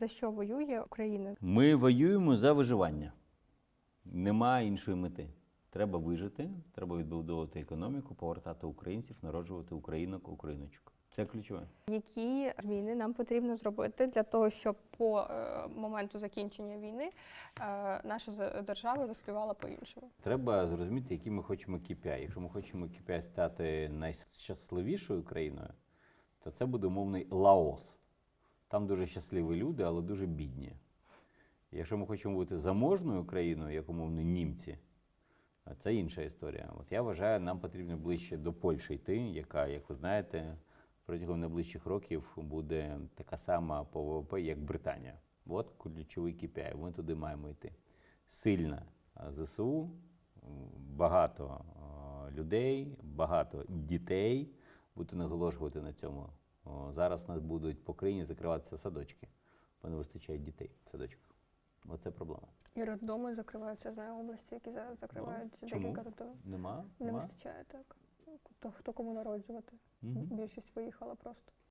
За що воює Україна? Ми воюємо за виживання. Нема іншої мети. Треба вижити, треба відбудовувати економіку, повертати українців, народжувати українок, україночок. Це ключове. Які зміни нам потрібно зробити для того, щоб по е, моменту закінчення війни е, наша держава заспівала по-іншому? Треба зрозуміти, які ми хочемо KPI. Якщо ми хочемо KPI стати найщасливішою країною, то це буде умовний Лаос. Там дуже щасливі люди, але дуже бідні. Якщо ми хочемо бути заможною країною, як умовно німці, це інша історія. От я вважаю, нам потрібно ближче до Польщі йти, яка, як ви знаєте, протягом найближчих років буде така сама по ВВП, як Британія. От ключовий KPI, ми туди маємо йти. Сильна ЗСУ, багато людей, багато дітей. Будете наголошувати на цьому. О, Зараз у нас будуть по країні закриватися садочки, бо не вистачає дітей в садочках. Оце проблема. І роддоми закриваються з області, які зараз закривають Ну, чому? декілька роддомів. Нема? Не Нема? вистачає так. Хто, хто кому народжувати? Угу. Більшість виїхала просто.